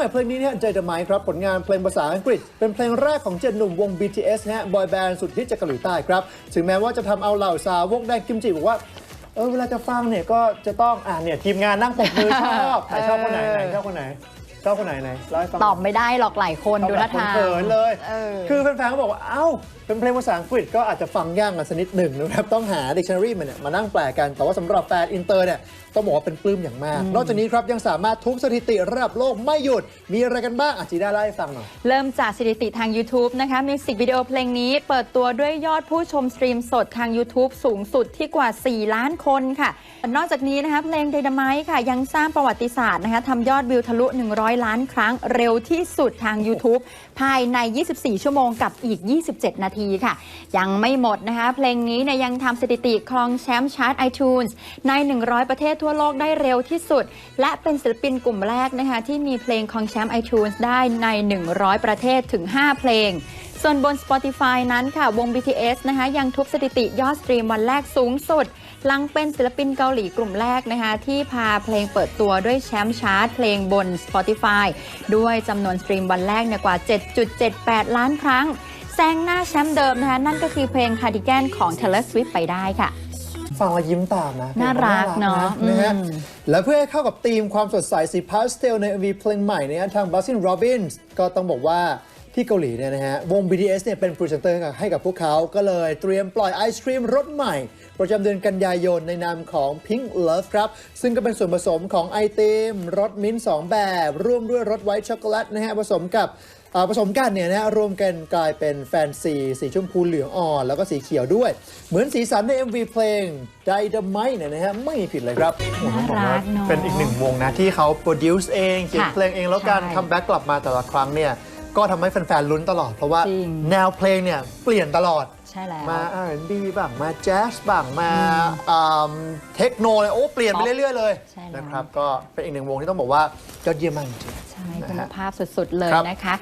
ม่เพลงนี้เนี่ย Dynamite ครับผลงานเพลงภาษาอังกฤษ เป็นเพลงแรกของเจ็ดหนุ่มวง BTS นะฮะบอยแบนด์สุดฮิตจากเกาหลีใต้ครับ ถึงแม้ว่าจะทำเอาเหล่าสาวกแดงกิมจิบอกว่าเออเวลาจะฟังเนี่ยก็จะต้องอ่าเนี่ยทีมงานนั่งปรบมือชอบไหนชอบคนไหนไหนชอบคนไหน ชอบคนไหนไหนเล่าให้ฟังหตน่ออยบไม่ได้หรอกหลายคนดูเอาแบนะบคนทางเขินเลย เออ คือแฟนๆก็บอกว่า เอ้า เป็นเพลงภาษาอังกฤษก็อาจจะฟังยากกันสักนิดหนึ่งนะครับ ต้องหา dictionary มันเนี่ยมานั่งแปลกัน แต่ว่าสำหรับแฟนอินเตอร์เนี่ย ต้องบอกว่าเป็นปลื้มอย่างมาก นอกจากนี้ครับยังสามารถทุบสถิติระดับโลกไม่หยุด มีอะไรกันบ้างอาจีได้เล่าให้ฟังหน่อย เริ่มจากสถิติทาง YouTube นะคะ มิวสิกวิดีโอเพลงนี้เปิดตัวด้วยยอดผู้ชมสตรีมสดทาง YouTube สูงสุดที่กว่า 4 ล้านคนค่ะ นอกจากนี้นะคะเพลง Dynamite ค่ะยังสร้างประวัติศาสตร์นะคะทำยอดวิวทะลุ 100ล้านครั้งเร็วที่สุดทาง YouTube ภายใน 24 ชั่วโมงกับอีก 27 นาทีค่ะ ยังไม่หมดนะคะ เพลงนี้เนี่ยยังทำสถิติครองแชมป์ชาร์ต iTunes ใน 100 ประเทศทั่วโลกได้เร็วที่สุด และเป็นศิลปินกลุ่มแรกนะคะที่มีเพลงครองแชมป์ iTunes ได้ใน 100 ประเทศถึง 5 เพลง ส่วนบน Spotify นั้นค่ะ วง BTS นะคะยังทุบสถิติยอดสตรีมวันแรกสูงสุด หลังเป็นศิลปินเกาหลีกลุ่มแรกนะคะ ที่พาเพลงเปิดตัวด้วยแชมป์ชาร์ตเพลงบน Spotify ด้วยจำนวนสตรีมวันแรกเนี่ยกว่า 7.78 ล้านครั้ง แซงหน้าแชมป์เดิมนะคะ นั่นก็คือเพลง Cardigan ของ Taylor Swift ไปได้ค่ะฟังแล้วยิ้มตามนะน่ารักเนอะนะฮะอืมและเพื่อให้เข้ากับธีมความสดใสสีพาสเทลใน MV เพลงใหม่เนี่ยทาง Baskin Robbins ก็ต้องบอกว่า ที่เกาหลีเนี่ยนะฮะวง BTS เนี่ยเป็นพรีเซนเตอร์ให้กับพวกเขาก็เลยเตรียมปล่อยไอศครีมรสใหม่ ประจำเดือนกันยายนในนามของ Pink Love ครับ ซึ่งก็เป็นส่วนผสมของไอติมรสมิ้นท์สองแบบ ร่วมด้วยรสไวท์ช็อกโกแลตนะฮะผสมกับอ่าผสมกันเนี่ยนะฮะรวมกันกลายเป็นแฟนซี สีชมพูเหลืองอ่อน แล้วก็สีเขียวด้วย เหมือนสีสันใน MV เพลง Dynamite เนี่ยนะฮะไม่มีผิดเลยครับน่ารักเนอะเป็นอีกหนึ่งวงนะที่เขาโปรดิวซ์เองเขียนค่ะเพลงเองแล้วการใช่คัมแบ็กกลับมาแต่ละครั้งเนี่ย ก็ทำให้แฟนๆลุ้นตลอด เพราะว่าจริง แนวเพลงเนี่ยเปลี่ยนตลอด ใช่แล้ว มา R&B บ้างมาแจ๊สบ้างมาเทคโนเลยโอ้เปลี่ยนไปเรื่อย ๆ เลยใช่แล้ว นะครับก็เป็นอีกหนึ่งวงที่ต้องบอกว่ายอดเยี่ยมมากจริงๆใช่นะคุณฮะภาพสุด ๆ เลยครับ นะคะ